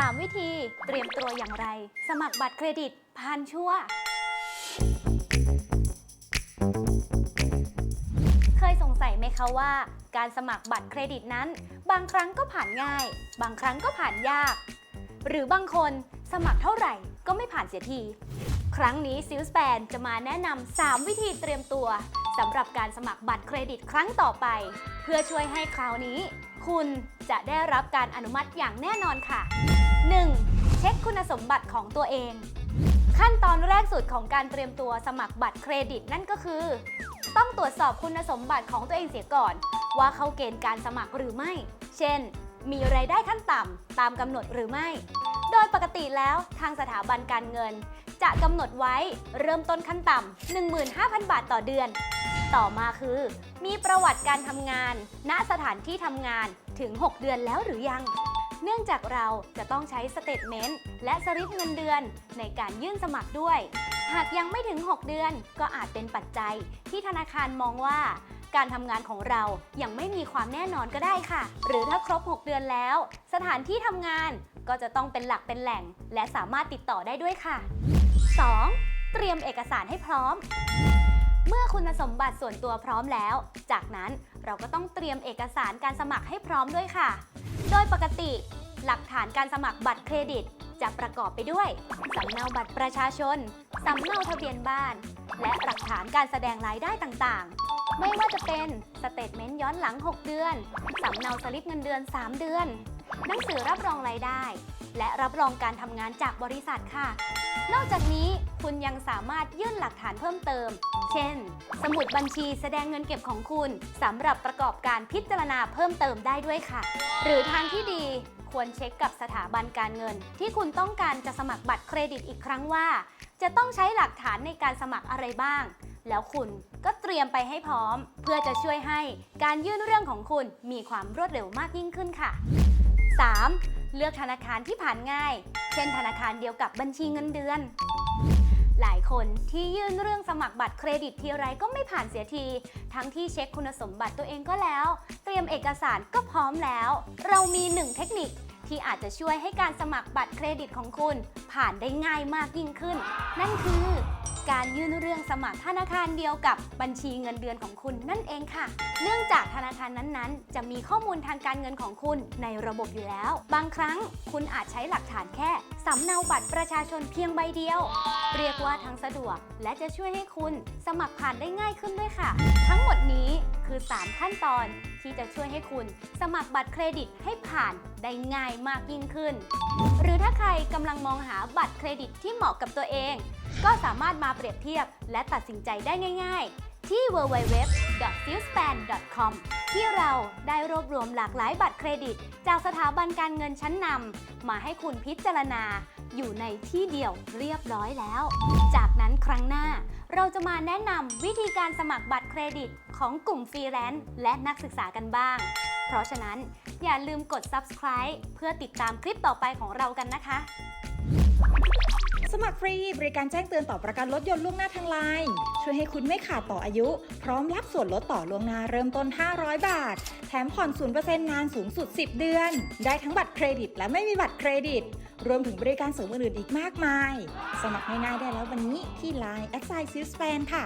3 วิธีเตรียมตัวอย่างไร สมัครบัตรเครดิตผ่านชั่ว เคยสงสัยไหมคะว่า การสมัครบัตรเครดิตนั้น บางครั้งก็ผ่านง่าย บางครั้งก็ผ่านยาก หรือบางคน สมัครเท่าไหร่ก็ไม่ผ่านเสียที ครั้งนี้ซิลสแปนจะมาแนะนำ3วิธีเตรียมตัวสำหรับการสมัครบัตรเครดิตครั้งต่อไป เพื่อช่วยให้คราวนี้ คุณจะได้รับการอนุมัติอย่างแน่นอนค่ะ 1. เช็คคุณสมบัติของตัวเอง ขั้นตอนแรกสุดของการเตรียมตัวสมัครบัตรเครดิตนั่นก็คือ ต้องตรวจสอบคุณสมบัติของตัวเองเสียก่อน ว่าเข้าเกณฑ์การสมัครหรือไม่ เช่น มีรายได้ขั้นต่ำตามกำหนดหรือไม่ โดยปกติแล้วทางสถาบันการเงิน จะกำหนดไว้เริ่มต้นขั้นต่ำ15,000 บาทต่อเดือน ต่อมาคือ มีประวัติการทำงาน ณสถานที่ทำงานถึง 6 เดือนแล้วหรือยัง เนื่องจากเราจะต้องใช้สเตทเมนต์และสลิปเงินเดือนในการยื่นสมัครด้วย หากยังไม่ถึง 6 เดือนก็อาจเป็นปัจจัยที่ธนาคารมองว่า การทำงานของเรายังไม่มีความแน่นอนก็ได้ค่ะ หรือถ้าครบ 6 เดือนแล้ว สถานที่ทำงานก็จะต้องเป็นหลักเป็นแหล่ง และสามารถติดต่อได้ด้วยค่ะ 2. เตรียมเอกสารให้พร้อม เมื่อคุณสมบัติส่วนตัวพร้อมแล้ว จากนั้นเราก็ต้องเตรียมเอกสารการสมัครให้พร้อมด้วยค่ะ โดยปกติ หลักฐานการสมัครบัตรเครดิต จะประกอบไปด้วยสำเนาบัตรประชาชนสำเนาทะเบียนบ้าน และหลักฐานการแสดงรายได้ต่าง ไม่ว่าจะเป็นสเตทเมนต์ย้อนหลัง 6 เดือน สำเนาสลิปเงินเดือน 3 เดือน หนังสือรับรองรายได้ และรับรองการทำงานจากบริษัทค่ะ นอกจากนี้คุณยังสามารถยื่นหลักฐานเพิ่มเติม เช่น สมุดบัญชีแสดงเงินเก็บของคุณสำหรับประกอบการพิจารณาเพิ่มเติมได้ด้วยค่ะ หรือทางที่ดีควรเช็คกับสถาบันการเงิน ที่คุณต้องการจะสมัครบัตรเครดิตอีกครั้งว่า จะต้องใช้หลักฐานในการสมัครอะไรบ้าง แล้วคุณก็เตรียมไปให้พร้อม เพื่อจะช่วยให้การยื่นเรื่องของคุณมีความรวดเร็วมากยิ่งขึ้นค่ะ 3. เลือกธนาคารที่ผ่านง่าย เช่น ธนาคารเดียวกับบัญชีเงินเดือน หลายคนที่ยื่นเรื่องสมัครบัตรเครดิตทีไรก็ไม่ผ่านเสียที ทั้งที่เช็คคุณสมบัติตัวเองก็แล้ว เตรียมเอกสารก็พร้อมแล้ว เรามีหนึ่งเทคนิคที่อาจจะช่วยให้การสมัครบัตรเครดิตของคุณ ผ่านได้ง่ายมากยิ่งขึ้น นั่นคือ การยื่นเรื่องสมัครธนาคารเดียวกับบัญชีเงินเดือนของคุณนั่นเองค่ะ เนื่องจากธนาคารนั้นๆ จะมีข้อมูลทางการเงินของคุณในระบบอยู่แล้ว บางครั้งคุณอาจใช้หลักฐานแค่สำเนาบัตรประชาชนเพียงใบเดียว เรียกว่าทั้งสะดวก และจะช่วยให้คุณสมัครผ่านได้ง่ายขึ้นด้วยค่ะ ทั้งหมดนี้คือ 3 ขั้นตอนที่จะช่วยให้คุณสมัครบัตรเครดิตให้ผ่านได้ง่ายมากยิ่งขึ้น หรือถ้าใครกำลังมองหาบัตรเครดิตที่เหมาะกับตัวเอง ก็สามารถมาเปรียบเทียบและตัดสินใจได้ง่าย ๆ ที่ www.salespan.com ที่เราได้รวบรวมหลากหลายบัตรเครดิต จากสถาบันการเงินชั้นนำมาให้คุณพิจารณา อยู่ในที่เดียวเรียบร้อยแล้ว จากนั้นครั้งหน้า เราจะมาแนะนำวิธีการสมัครบัตรเครดิตของกลุ่มฟรีแลนซ์และนักศึกษากันบ้าง เพราะฉะนั้นอย่าลืมกด subscribe เพื่อติดตามคลิปต่อไปของเรากันนะคะ สมัครฟรีบริการแจ้งเตือนต่อประกันรถยนต์ล่วงหน้าทางไลน์ช่วยให้คุณไม่ขาดต่ออายุ พร้อมรับส่วนลดต่อล่วงหน้าเริ่มต้น 500 บาท แถมผ่อน 0%นานสูงสุด 10 เดือน ได้ทั้งบัตรเครดิต และไม่มีบัตรเครดิต รวมถึงบริการเสริมอื่นๆอีกมากมาย สมัครง่ายๆได้แล้ววันนี้ที่ Line แอดไซน์ซิสเปนค่ะ